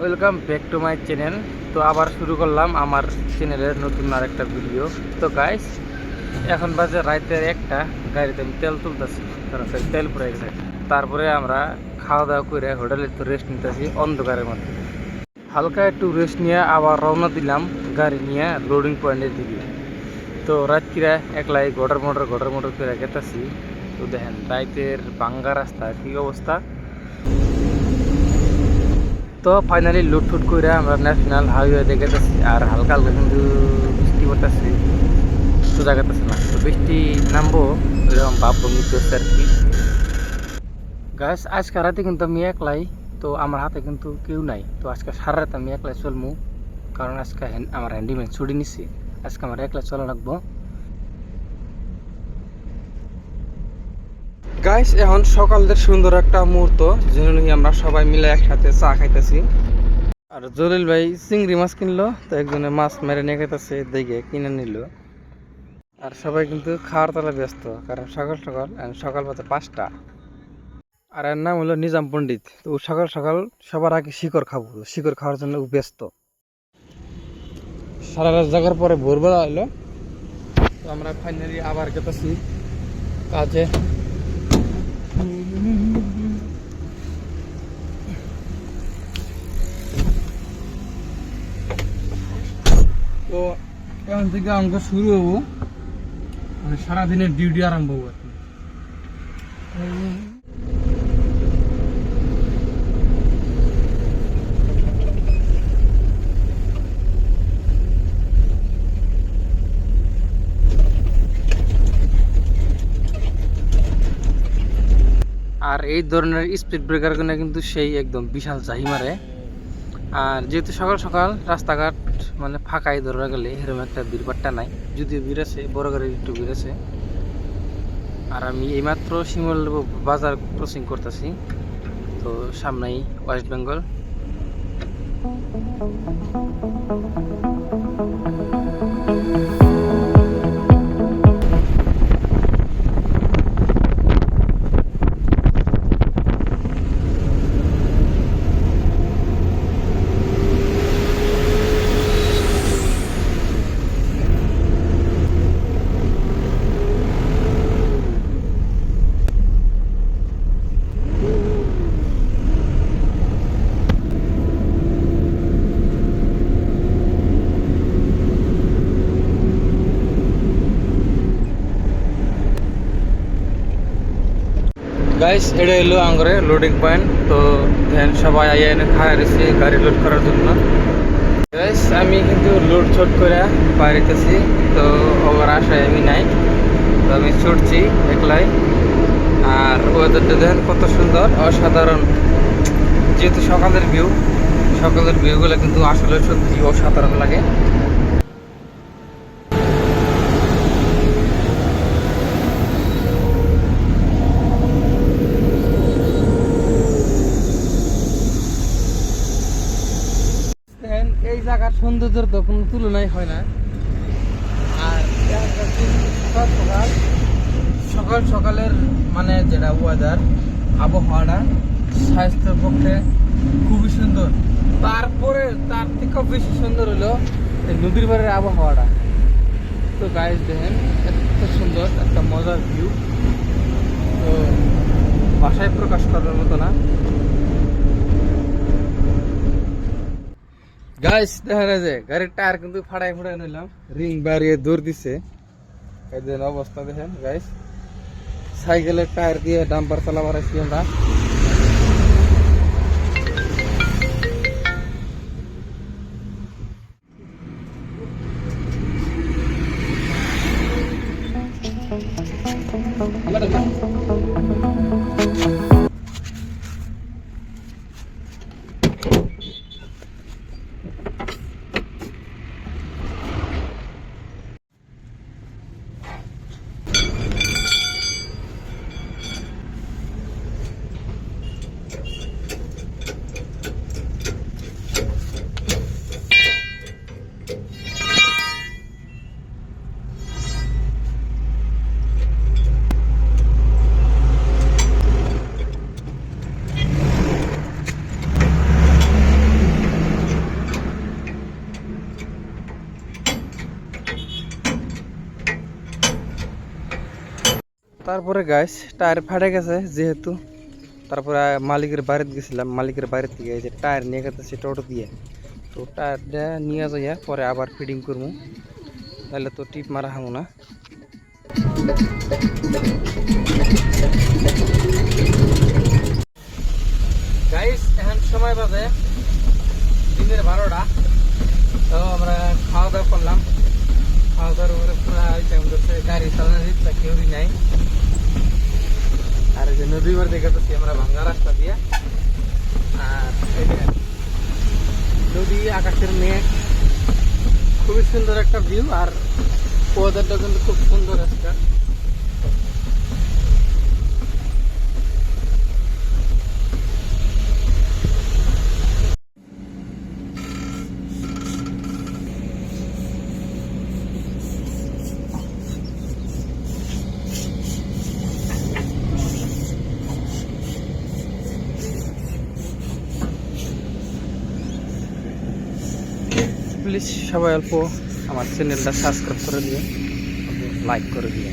Welcome back to my channel. তো আবার শুরু করলাম আমার চ্যানেলের নতুন আর একটা ভিডিও। তো গাইস এখন বাজে রাতের একটা। গাড়িতে আমি তেল তুলতেছি কারণ তেল পড়ে গেছে। তারপরে আমরা খাওয়া দাওয়া করে হোটেলে তো রেস্ট নিতেছি অন্ধকারের মধ্যে। হালকা একটু রেস্ট নিয়ে আবার রওনা দিলাম গাড়ি নিয়ে লোডিং পয়েন্টের দিকে। তো রাত্রিরা একলাই গডর মোটর গডর মোটর করে গেতেছি। তো দেখেন, রাইতের বাঙ্গা রাস্তা কি অবস্থা? তো ফাইনালি লুটফুট করে আমরা ন্যাশনাল হাইওয়ে দেখে যাচ্ছি আর হালকা হালকা কিন্তু বৃষ্টি পড়তেছে। সোজা গেতেছে না। তো বৃষ্টি নামবো এরকম বাপ ভঙ্গি করছে আর কি। গাছ আজকে রাতে কিন্তু আমি একলাই, তো আমার হাতে কিন্তু কেউ নাই। তো আজকে সারা রাত আমি একলাই চলমু, কারণ আজকে আমার হ্যান্ডিম্যান ছুটি নিছি। আজকে আমার একলা চলা রাখব গাইস এখন সকালের সুন্দর একটা মুহূর্ত যেন আমরা সবাই মিলে একসাথে চা খাইতেছি। আর জলিল ভাই চিংড়ি মাছ কিনলো, তো একজনে মাছ মেরে নিয়ে খাইতেছে, দেখে কিনে নিল। আর সবাই কিন্তু খাওয়ার তলা ব্যস্ত, কারণ সকাল সকাল সকাল বাজে পাঁচটা। আর এর নাম হলো নিজাম পণ্ডিত, তো ও সকাল সকাল সবার আগে শিকড় খাব শিকড় খাওয়ার জন্য ও ব্যস্ত। সারা রাত জাগার পরে ভোরবেলা হলো তো আমরা ফাইনালি আবার গেতেছি কাজে। তো এখন থেকে অঙ্ক শুরু হব। মানে সারাদিনের ডিউটি আরম্ভ হব আর কি আর এই ধরনের স্পিড ব্রেকার কিন্তু সেই একদম বিশাল জাহি মারে। আর যেহেতু সকাল সকাল রাস্তাঘাট মানে ফাঁকাই ধরা গেলে এরকম একটা ভিড়ভাট্টা নাই, যদিও আছে, বড় গাড়ির একটু আছে। আর আমি এইমাত্র শিমল বাজার ক্রসিং করতেছি, তো সামনেই ওয়েস্ট বেঙ্গল। গাইস এটা হলো আঙ্গরে লোডিং পয়েন্ট তো ধ্যান সবাই আইয়া এনে খায় রয়েছে গাড়ি লোড করার জন্য। গাইস আমি কিন্তু লোড ছোট করে বাইরেতেছি তো ওর আশায় আমি নাই। তো আমি ছুটছি একলাই। আর ওয়েদারটা দেখেন কত সুন্দর, অসাধারণ। যেহেতু সকালের ভিউ সকালের ভিউগুলো কিন্তু আসলে সত্যি অসাধারণ লাগে দেখেন এই জায়গার সৌন্দর্যের তো কোনো তুলনাই হয় না। আর সকাল সকাল সকাল সকালের মানে যেটা ওয়েদার আবহাওয়াটা স্বাস্থ্যের পক্ষে খুবই সুন্দর। তারপরে তার থেকেও বেশি সুন্দর হলো নদীর পাড়ের আবহাওয়াটা। তো গাইজ দেখেন, এত সুন্দর, একটা মজার ভিউ তো ভাষায় প্রকাশ করার মতো না। গাইস দেখা যায় গাড়ির টায়ার কিন্তু ফাড়াই ফুড়াই নিলাম। রিং বাড়িয়ে দৌড় দিছে। এই অবস্থা দেখেন গাইস সাইকেলের টায়ার দিয়ে ডাম্পার চালা মারাইছি আমরা। তারপরে গাইস টায়ার ফাটে গেছে যেহেতু। তারপরে মালিকের বাড়িতে গেছিলাম, মালিকের বাড়ির থেকে যে টায়ার নিয়ে গেছে টোটো দিয়ে। তো টায়ারটা নিয়ে যাইয়া পরে আবার ফিটিং করব তাহলে তো টিপ মারা হব না। গাইস এখন সময় বাজে দিনের বারোটা। তো আমরা খাওয়া দাওয়া করলাম। খাওয়া দাওয়ার উপরে পুরো গাড়ি চালানোর ইচ্ছা কেউই নাই। যে নদী বার দেখে আমরা ভাঙ্গা রাস্তা দিয়ে। আর নদী, আকাশের মেঘ, খুবই সুন্দর একটা ভিউ আর ওয়েদারটা কিন্তু খুব সুন্দর একটা প্লিজ সবাই অল্প আমার চ্যানেলটা সাবস্ক্রাইব করে দিয়ে লাইক করে দিয়ে